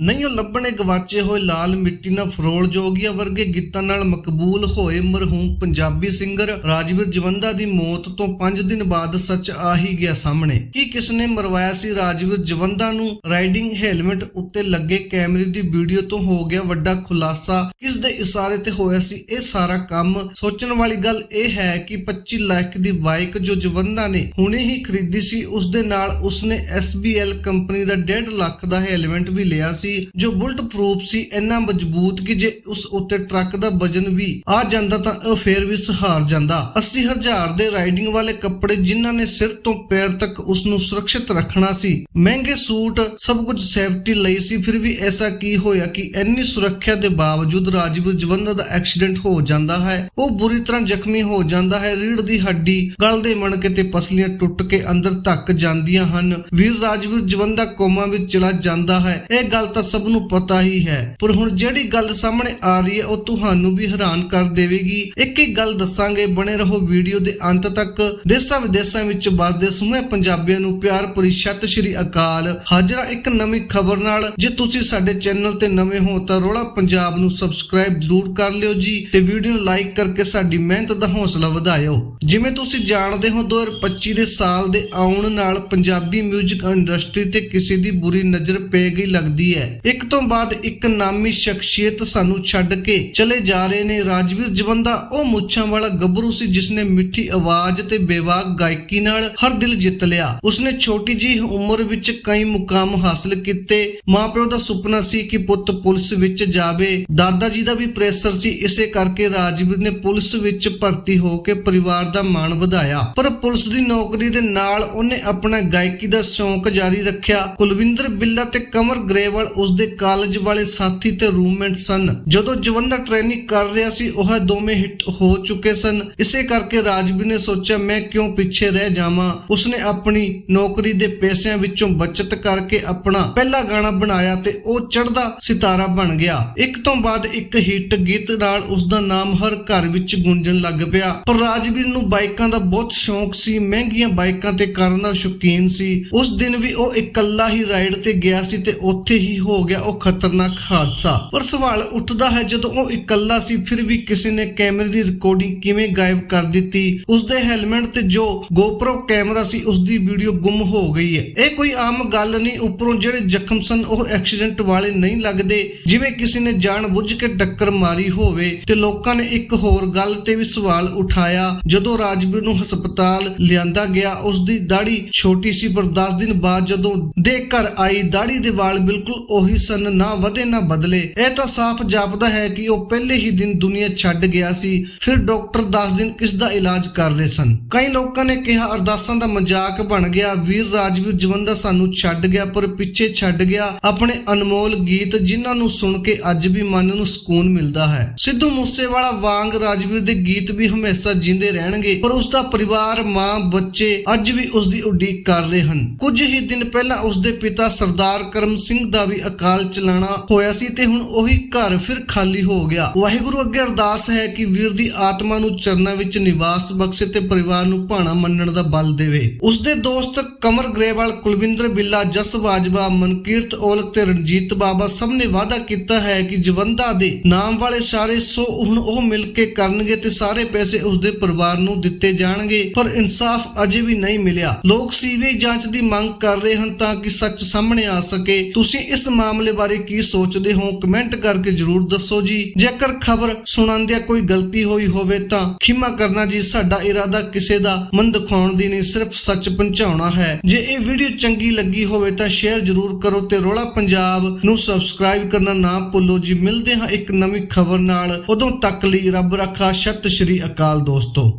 ਨਹੀਂ, ਉਹ ਲੱਭਣੇ ਗਵਾਚੇ ਹੋਏ ਲਾਲ ਮਿੱਟੀ ਨਾਲ ਫਰੋਲ ਜੋਗੀਆਂ ਵਰਗੇ ਗੀਤਾਂ ਨਾਲ ਮਕਬੂਲ ਹੋਏ ਮਰਹੂਮ ਪੰਜਾਬੀ ਸਿੰਗਰ ਰਾਜਵੀਰ ਜਵੰਦਾ ਦੀ ਮੌਤ ਤੋਂ 5 ਦਿਨ ਬਾਅਦ ਸੱਚ ਆ ਹੀ ਗਿਆ ਸਾਹਮਣੇ। ਕੀ ਕਿਸ ਨੇ ਮਰਵਾਇਆ ਸੀ ਰਾਜਵੀਰ ਜਵੰਦਾ ਨੂੰ? ਰਾਈਡਿੰਗ ਹੈਲਮਟ ਉੱਤੇ ਲੱਗੇ ਕੈਮਰੇ ਦੀ ਵੀਡੀਓ ਤੋਂ ਹੋ ਗਿਆ ਵੱਡਾ ਖੁਲਾਸਾ। ਕਿਸ ਦੇ ਇਸ਼ਾਰੇ ਤੇ ਹੋਇਆ ਸੀ ਇਹ ਸਾਰਾ ਕੰਮ? ਸੋਚਣ ਵਾਲੀ ਗੱਲ ਇਹ ਹੈ ਕਿ 25 ਲੱਖ ਦੀ ਬਾਈਕ ਜੋ ਜਵੰਦਾ ਨੇ ਹੁਣੇ ਹੀ ਖਰੀਦੀ ਸੀ ਉਸ ਦੇ ਨਾਲ ਉਸਨੇ SBL ਕੰਪਨੀ ਦਾ 1.5 ਲੱਖ ਦਾ ਹੈਲਮਟ ਵੀ ਲਿਆ ਸੀ। ਜੋ ਬੁਲਟ ਪ੍ਰੂਫ ਸੀ, ਇੰਨਾ ਮਜ਼ਬੂਤ ਕਿ ਜੇ ਉਸ ਉੱਤੇ ਟਰੱਕ ਦਾ ਵਜਨ ਵੀ ਆ ਜਾਂਦਾ ਤਾਂ ਉਹ ਫੇਰ ਵੀ ਸਹਾਰ ਜਾਂਦਾ। 80000 ਦੇ ਰਾਈਡਿੰਗ ਵਾਲੇ ਕੱਪੜੇ ਜਿਨ੍ਹਾਂ ਨੇ ਸਿਰ ਤੋਂ ਪੈਰ ਤੱਕ ਉਸ ਨੂੰ ਸੁਰੱਖਿਅਤ ਰੱਖਣਾ ਸੀ, ਮਹਿੰਗੇ ਸੂਟ, ਸਭ ਕੁਝ ਸੇਫਟੀ ਲਈ ਸੀ, ਫਿਰ ਵੀ ਐਸਾ ਕੀ ਹੋਇਆ ਕਿ ਇੰਨੀ ਸੁਰੱਖਿਆ ਦੇ ਬਾਵਜੂਦ ਰਾਜਵੀਰ ਜਵੰਦਾ ਦਾ ਐਕਸੀਡੈਂਟ ਹੋ ਜਾਂਦਾ ਹੈ, ਉਹ ਬੁਰੀ ਤਰ੍ਹਾਂ ਜ਼ਖਮੀ ਹੋ ਜਾਂਦਾ ਹੈ ਰੀੜ ਦੀ ਹੱਡੀ, ਗਲ ਦੇ ਮਣਕੇ ਤੇ ਪਸਲੀਆਂ ਟੁੱਟ ਕੇ ਅੰਦਰ ਧੱਕ ਜਾਂਦੀਆਂ ਹਨ। ਵੀਰ ਰਾਜਵੀਰ ਜਵੰਦਾ ਕੋਮਾ ਵਿੱਚ ਚਲਾ ਜਾਂਦਾ ਹੈ, ਇਹ ਗੱਲ ਤਾਂ ਸਭ ਨੂੰ ਪਤਾ ਹੀ ਹੈ। ਪਰ ਹੁਣ ਜਿਹੜੀ ਗੱਲ ਸਾਹਮਣੇ ਆ ਰਹੀ ਹੈ, ਉਹ ਤੁਹਾਨੂੰ ਵੀ ਹੈਰਾਨ ਕਰ ਦੇਵੇਗੀ। ਇੱਕ ਇੱਕ ਗੱਲ ਦੱਸਾਂਗੇ, ਬਣੇ ਰਹੋ ਵੀਡੀਓ ਦੇ ਅੰਤ ਤੱਕ। ਦੇਸ਼ਾਂ ਵਿਦੇਸ਼ਾਂ ਵਿੱਚ ਵੱਸਦੇ ਸਮੂਹ ਪੰਜਾਬੀਆਂ ਨੂੰ ਪਿਆਰ ਭਰੀ ਸਤਿ ਸ਼੍ਰੀ ਅਕਾਲ। ਹਾਜ਼ਰ ਇੱਕ ਨਵੀਂ ਖਬਰ ਨਾਲ, ਜੇ ਤੁਸੀਂ ਸਾਡੇ ਚੈਨਲ ਤੇ ਨਵੇਂ ਹੋ, ਤਾਂ ਰੋਲਾ ਪੰਜਾਬ ਨੂੰ ਸਬਸਕ੍ਰਾਈਬ ਜ਼ਰੂਰ ਕਰ ਲਿਓ ਜੀ ਤੇ ਵੀਡੀਓ ਨੂੰ ਲਾਈਕ ਕਰਕੇ ਸਾਡੀ ਮਿਹਨਤ ਦਾ ਹੌਸਲਾ ਵਧਾਇਓ। ਜਿਵੇਂ ਤੁਸੀਂ ਜਾਣਦੇ ਹੋ 2025 ਦੇ ਸਾਲ ਦੇ ਆਉਣ ਨਾਲ ਪੰਜਾਬੀ 뮤직 ਇੰਡਸਟਰੀ ਤੇ ਕਿਸੇ ਦੀ ਬੁਰੀ ਨਜ਼ਰ ਪੈ ਗਈ ਲੱਗਦੀ ਹੈ। ਇੱਕ ਤੋਂ ਬਾਅਦ ਇੱਕ ਨਾਮੀ ਸ਼ਖਸੀਅਤ ਸਾਨੂੰ ਛੱਡ ਕੇ ਚਲੇ ਜਾ ਰਹੇ ਨੇ। ਰਾਜਵੀਰ ਜਵੰਦਾ, ਉਹ ਮੁੱਛਾਂ ਵਾਲਾ ਗੱਭਰੂ ਸੀ ਜਿਸਨੇ ਮਿੱਠੀ ਆਵਾਜ਼ ਤੇ ਬੇਵਾਕ ਗਾਇਕੀ ਨਾਲ ਹਰ ਦਿਲ ਜਿੱਤ ਲਿਆ। ਉਸਨੇ ਛੋਟੀ ਜੀ ਉਮਰ ਵਿੱਚ ਕਈ ਮੁਕਾਮ ਹਾਸਲ ਕੀਤੇ। ਮਾਪਿਓ ਦਾ ਸੁਪਨਾ ਸੀ ਕਿ ਪੁੱਤ ਪੁਲਿਸ ਵਿੱਚ ਜਾਵੇ। ਦਾਦਾ ਜੀ ਦਾ ਵੀ ਪ੍ਰੈਸ਼ਰ ਸੀ, ਇਸੇ ਕਰਕੇ ਰਾਜਵੀਰ ਨੇ ਪੁਲਿਸ ਵਿੱਚ ਭਰਤੀ ਹੋ ਕੇ ਪਰਿਵਾਰ ਦਾ ਮਾਣ ਵਧਾਇਆ। ਪਰ ਪੁਲਿਸ ਦੀ ਨੌਕਰੀ ਦੇ ਨਾਲ ਉਹਨੇ ਆਪਣਾ ਗਾਇਕੀ ਦਾ ਸ਼ੌਂਕ ਜਾਰੀ ਰੱਖਿਆ। ਕੁਲਵਿੰਦਰ ਬਿੱਲਾ ਤੇ ਕਮਰ ਗਰੇਵਾਲ ਉਸਦੇ ਕਾਲਜ ਵਾਲੇ ਸਾਥੀ ਤੇ ਰੂਮਮੇਟ ਸਨ। ਜਦੋਂ ਜਵੰਦਾ ਟ੍ਰੇਨਿੰਗ ਕਰ ਰਿਹਾ ਸੀ, ਉਹ ਦੋਵੇਂ ਹਿੱਟ ਹੋ ਚੁੱਕੇ ਸਨ। ਇਸੇ ਕਰਕੇ ਰਾਜਵੀਰ ਨੇ ਸੋਚਿਆ, ਮੈਂ ਕਿਉਂ ਪਿੱਛੇ ਰਹਿ ਜਾਵਾਂ? ਉਸਨੇ ਆਪਣੀ ਨੌਕਰੀ ਦੇ ਪੈਸਿਆਂ ਵਿੱਚੋਂ ਬਚਤ ਕਰਕੇ ਆਪਣਾ ਪਹਿਲਾ ਗਾਣਾ ਬਣਾਇਆ ਤੇ ਉਹ ਚੜ੍ਹਦਾ ਸਿਤਾਰਾ ਬਣ ਗਿਆ। ਇੱਕ ਤੋਂ ਬਾਅਦ ਇੱਕ ਹਿੱਟ ਗੀਤ ਨਾਲ ਉਸਦਾ ਨਾਮ ਹਰ ਘਰ ਵਿੱਚ ਗੂੰਜਣ ਲੱਗ ਪਿਆ। ਪਰ ਰਾਜਵੀਰ ਨੂੰ ਬਾਈਕਾਂ ਦਾ ਬਹੁਤ ਸ਼ੌਂਕ ਸੀ। ਮਹਿੰਗੀਆਂ ਬਾਈਕਾਂ ਤੇ ਕਰਨ ਦਾ ਸ਼ੌਕੀਨ ਸੀ। ਉਸ ਦਿਨ ਵੀ ਉਹ ਇਕੱਲਾ ਹੀ ਰਾਈਡ ਤੇ ਗਿਆ ਸੀ ਤੇ ਉੱਥੇ ਹੀ ਹੋ ਗਿਆ ਉਹ ਖਤਰਨਾਕ ਹਾਦਸਾ। ਪਰ ਸਵਾਲ ਉੱਠਦਾ ਹੈ, ਜਦੋਂ ਉਹ ਇਕੱਲਾ ਸੀ, ਫਿਰ ਵੀ ਕਿਸੇ ਨੇ ਕੈਮਰੇ ਦੀ ਰਿਕਾਰਡਿੰਗ ਕਿਵੇਂ ਗਾਇਬ ਕਰ ਦਿੱਤੀ? ਉਸ ਦੇ ਹੈਲਮਟ ਤੇ ਜੋ GoPro ਕੈਮਰਾ ਸੀ ਉਸ ਦੀ ਵੀਡੀਓ ਗੁੰਮ ਹੋ ਗਈ ਹੈ। ਇਹ ਕੋਈ ਆਮ ਗੱਲ ਨਹੀਂ, ਉੱਪਰੋਂ ਜਿਹੜੇ ਜ਼ਖਮ ਸਨ, ਉਹ ਐਕਸੀਡੈਂਟ ਵਾਲੇ ਨਹੀਂ ਲੱਗਦੇ। ਜਿਵੇਂ ਕਿਸੇ ਨੇ ਜਾਣ ਬੁੱਝ ਕੇ ਟੱਕਰ ਮਾਰੀ ਹੋਵੇ, ਤੇ ਲੋਕਾਂ ਨੇ ਇੱਕ ਹੋਰ ਗੱਲ ਤੇ ਵੀ ਸਵਾਲ ਉਠਾਇਆ। ਜਦੋਂ ਰਾਜਵੀਰ ਨੂੰ ਹਸਪਤਾਲ ਲਿਆਂਦਾ ਗਿਆ ਉਸ ਦੀ ਦਾੜੀ ਛੋਟੀ ਸੀ, ਪਰ 10 ਦਿਨ ਬਾਅਦ ਜਦੋਂ ਦੇ ਘਰ ਆਈ ਦਾੜੀ ਦੇ ਵਾਲ ਬਿਲਕੁਲ ਉਹੀ ਸਨ, ਨਾ ਵਧੇ ਨਾ ਬਦਲੇ। ਇਹ ਤਾਂ ਸਾਫ਼ ਜਾਪਦਾ ਹੈ ਕਿ ਉਹ ਪਹਿਲੇ ਹੀ ਦਿਨ ਦੁਨੀਆ ਛੱਡ ਗਿਆ ਸੀ। ਫਿਰ ਡਾਕਟਰ 10 ਦਿਨ ਕਿਸ ਦਾ ਇਲਾਜ ਕਰ ਰਹੇ ਸਨ। ਕਈ ਲੋਕਾਂ ਨੇ ਕਿਹਾ, ਅਰਦਾਸਾਂ ਦਾ ਮਜ਼ਾਕ ਬਣ ਗਿਆ। ਵੀਰ ਰਾਜਵੀਰ ਜਵੰਦਾ ਸਾਨੂੰ ਛੱਡ ਗਿਆ, ਪਰ ਪਿੱਛੇ ਛੱਡ ਗਿਆ। ਆਪਣੇ ਅਨਮੋਲ ਗੀਤ ਜਿਨ੍ਹਾਂ ਨੂੰ ਸੁਣ ਕੇ ਅੱਜ ਵੀ ਮਨ ਨੂੰ ਸਕੂਨ ਮਿਲਦਾ ਹੈ। ਸਿੱਧੂ ਮੂਸੇਵਾਲਾ ਵਾਂਗ ਰਾਜਵੀਰ ਦੇ ਗੀਤ ਵੀ ਹਮੇਸ਼ਾ ਜਿੰਦੇ ਰਹਿਣਗੇ, ਪਰ ਉਸ ਦਾ ਪਰਿਵਾਰ, ਮਾਂ, ਬੱਚੇ ਅੱਜ ਵੀ ਉਸ ਦੀ ਉਡੀਕ ਕਰ ਰਹੇ ਹਨ। ਕੁਝ ਹੀ ਦਿਨ ਪਹਿਲਾਂ ਉਸ ਦੇ ਪਿਤਾ ਸਰਦਾਰ ਕਰਮ ਸਿੰਘ ਦਾ ਵੀ ਅਕਾਲ ਚਲਾਣਾ ਹੋਇਆ ਸੀ ਤੇ ਹੁਣ ਉਹੀ ਘਰ ਫਿਰ ਖਾਲੀ ਹੋ ਗਿਆ। ਵਾਹਿਗੁਰੂ ਅੱਗੇ ਅਰਦਾਸ ਹੈ ਕਿ ਵੀਰ ਦੀ ਆਤਮਾ ਨੂੰ ਚਰਨਾਂ ਵਿੱਚ ਨਿਵਾਸ ਬਖਸ਼ੇ ਤੇ ਪਰਿਵਾਰ ਨੂੰ ਭਾਣਾ ਮੰਨਣ ਦਾ ਬਲ ਦੇਵੇ। ਉਸ ਦੇ ਦੋਸਤ ਕਮਰ ਗਰੇਵਾਲ, ਕੁਲਵਿੰਦਰ ਬਿੱਲਾ, ਜਸ ਬਾਜਵਾ, ਮਨਕੀਰਤ ਔਲਖ ਤੇ ਰਣਜੀਤ ਬਾਬਾ ਸਭ ਨੇ ਵਾਅਦਾ ਕੀਤਾ ਹੈ ਕਿ ਜਵੰਦਾ ਦੇ ਨਾਮ ਵਾਲੇ ਸਾਰੇ ਸੋ ਹੁਣ ਉਹ ਮਿਲ ਕੇ ਕਰਨਗੇ ਤੇ ਸਾਰੇ ਪੈਸੇ ਉਸ ਦੇ ਪਰਿਵਾਰ ਨੂੰ ਦਿੱਤੇ ਜਾਣਗੇ, ਪਰ ਇਨਸਾਫ ਅਜੇ ਵੀ ਨਹੀਂ ਮਿਲਿਆ। ਲੋਕ ਸੀਬੀਆਈ ਜਾਂਚ ਦੀ ਮੰਗ ਕਰ ਰਹੇ ਹਨ ਤਾਂ ਕਿ ਸੱਚ ਸਾਹਮਣੇ ਆ ਸਕੇ। ਤੁਸੀਂ ਇਸ ਇਸ ਮਾਮਲੇ ਬਾਰੇ ਕੀ ਸੋਚਦੇ ਹੋ ਕਮੈਂਟ ਕਰਕੇ ਜਰੂਰ ਦੱਸੋ ਜੀ। ਜੇਕਰ ਖਬਰ ਸੁਣਾਉਂਦਿਆਂ ਕੋਈ ਗਲਤੀ ਹੋਈ ਹੋਵੇ ਤਾਂ ਖਿਮਾ ਕਰਨਾ ਜੀ, ਸਾਡਾ ਇਰਾਦਾ ਕਿਸੇ ਦਾ ਮਨ ਦਿਖਾਉਣ ਦੀ ਨਹੀਂ, ਸਿਰਫ ਸੱਚ ਪਹੁੰਚਾਉਣਾ ਹੈ। ਜੇ ਇਹ ਵੀਡੀਓ ਚੰਗੀ ਲੱਗੀ ਹੋਵੇ ਤਾਂ ਸ਼ੇਅਰ ਜਰੂਰ ਕਰੋ ਤੇ ਰੋਲਾ ਪੰਜਾਬ ਨੂੰ ਸਬਸਕ੍ਰਾਈਬ ਕਰਨਾ ਨਾ ਭੁੱਲੋ ਜੀ। ਮਿਲਦੇ ਹਾਂ ਇੱਕ ਨਵੀਂ ਖਬਰ ਨਾਲ। ਉਦੋਂ ਤੱਕ ਲਈ ਰੱਬ ਰੱਖਾ। ਸਤਿ ਸ਼੍ਰੀ ਅਕਾਲ ਦੋਸਤੋ।